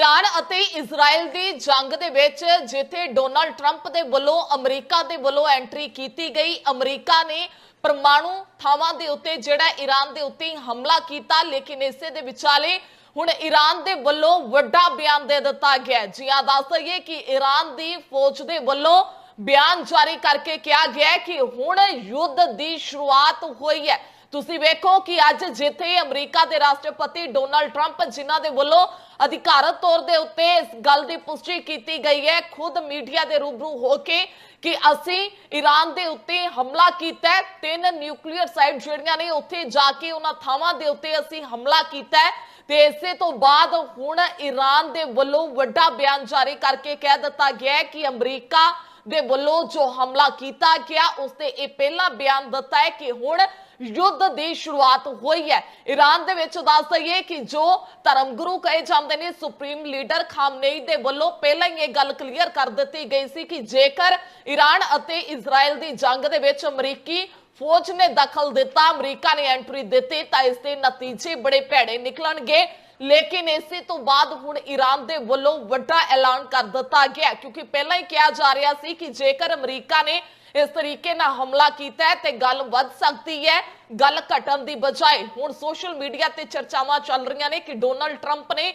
Iran ਅਤੇ Israel ਦੀ ਜੰਗ ਦੇ ਵਿੱਚ ਜਿੱਥੇ ਡੋਨਾਲਡ ਟਰੰਪ ਦੇ ਵੱਲੋਂ ਅਮਰੀਕਾ ਦੇ ਵੱਲੋਂ ਐਂਟਰੀ ਕੀਤੀ ਗਈ, ਅਮਰੀਕਾ ਨੇ ਪਰਮਾਣੂ ਥਾਵਾਂ ਦੇ ਉੱਤੇ ਜਿਹੜਾ ਈਰਾਨ ਦੇ ਉੱਤੇ ਹਮਲਾ ਕੀਤਾ, ਲੇਕਿਨ ਇਸੇ ਦੇ ਵਿਚਾਲੇ ਹੁਣ ਈਰਾਨ ਦੇ ਵੱਲੋਂ ਵੱਡਾ ਬਿਆਨ ਦੇ ਦਿੱਤਾ ਗਿਆ ਜੀ ਹਾਂ, ਦੱਸ ਦਈਏ ਕਿ ਈਰਾਨ ਦੀ ਫੌਜ ਦੇ ਵੱਲੋਂ ਬਿਆਨ ਜਾਰੀ ਕਰਕੇ ਕਿਹਾ ਗਿਆ ਕਿ ਹੁਣ ਯੁੱਧ ਦੀ ਸ਼ੁਰੂਆਤ ਹੋਈ ਹੈ। ਤੁਸੀਂ ਵੇਖੋ ਕਿ ਅੱਜ ਜਿੱਥੇ ਅਮਰੀਕਾ ਦੇ ਰਾਸ਼ਟਰਪਤੀ ਡੋਨਾਲਡ ਟਰੰਪ, ਜਿਨ੍ਹਾਂ ਦੇ ਵੱਲੋਂ ਅਧਿਕਾਰਤ ਤੌਰ ਦੇ ਉੱਤੇ ਇਸ ਗੱਲ ਦੀ ਪੁਸ਼ਟੀ ਕੀਤੀ ਗਈ ਹੈ, ਖੁਦ ਮੀਡੀਆ ਦੇ ਰੂਬਰੂ ਹੋ ਕੇ ਕਿ ਅਸੀਂ ਈਰਾਨ ਦੇ ਉੱਤੇ ਹਮਲਾ ਕੀਤਾ ਹੈ। ਤਿੰਨ ਨਿਊਕਲੀਅਰ ਸਾਈਟ ਜਿਹੜੀਆਂ ਨੇ, ਉੱਥੇ ਜਾ ਕੇ ਉਹਨਾਂ ਥਾਵਾਂ ਦੇ ਉੱਤੇ ਅਸੀਂ ਹਮਲਾ ਕੀਤਾ ਹੈ। ਤੇ ਇਸੇ ਤੋਂ ਬਾਅਦ ਹੁਣ ਈਰਾਨ ਦੇ ਵੱਲੋਂ ਵੱਡਾ ਬਿਆਨ ਜਾਰੀ ਕਰਕੇ ਕਹਿ ਦਿੱਤਾ ਗਿਆ ਹੈ ਕਿ ਅਮਰੀਕਾ ਦੇ ਵੱਲੋਂ ਜੋ ਹਮਲਾ ਕੀਤਾ ਗਿਆ ਉਸ ਤੇ ਇਹ ਪਹਿਲਾ ਬਿਆਨ ਦਿੱਤਾ ਹੈ ਕਿ ਹੁਣ ਯੁੱਧ ਦੀ ਸ਼ੁਰੂਆਤ ਹੋਈ ਹੈ। ਈਰਾਨ ਦੇ ਵਿੱਚ ਦੱਸ ਦਈਏ ਕਿ ਜੋ ਧਰਮਗੁਰੂ ਕਹੇ ਜਾਂਦੇ ਨੇ, ਸੁਪਰੀਮ ਲੀਡਰ ਖਾਮਨੇਈ ਦੇ ਵੱਲੋਂ ਪਹਿਲਾਂ ਹੀ ਇਹ ਗੱਲ ਕਲੀਅਰ ਕਰ ਦਿੱਤੀ ਗਈ ਸੀ ਕਿ ਜੇਕਰ ਈਰਾਨ ਅਤੇ ਇਜ਼ਰਾਈਲ ਦੀ ਜੰਗ ਦੇ ਵਿੱਚ ਅਮਰੀਕੀ ਫੌਜ ਨੇ ਦਖਲ ਦਿੱਤਾ, ਅਮਰੀਕਾ ਨੇ ਐਂਟਰੀ ਦਿੱਤੀ, ਤਾਂ ਇਸ ਦੇ ਨਤੀਜੇ ਬੜੇ ਭੈੜੇ ਨਿਕਲਣਗੇ। ਲੇਕਿਨ ਇਸੇ ਤੋਂ ਬਾਅਦ ਹੁਣ ਈਰਾਨ ਦੇ ਵੱਲੋਂ ਵੱਡਾ ਐਲਾਨ ਕਰ ਦਿੱਤਾ ਗਿਆ ਕਿਉਂਕਿ ਪਹਿਲਾਂ ਹੀ ਕਿਹਾ ਜਾ ਰਿਹਾ ਸੀ ਕਿ ਜੇਕਰ ਅਮਰੀਕਾ ਨੇ ਇਸ ਤਰੀਕੇ ਨਾਲ ਹਮਲਾ ਕੀਤਾ ਹੈ ਤੇ ਗੱਲ ਵੱਧ ਸਕਦੀ ਹੈ, ਗੱਲ ਘਟਣ ਦੀ ਬਜਾਏ। ਹੁਣ ਸੋਸ਼ਲ ਮੀਡੀਆ ਤੇ ਚਰਚਾਵਾਂ ਚੱਲ ਰਹੀਆਂ ਨੇ ਕਿ ਡੋਨਲਡ ਟਰੰਪ ਨੇ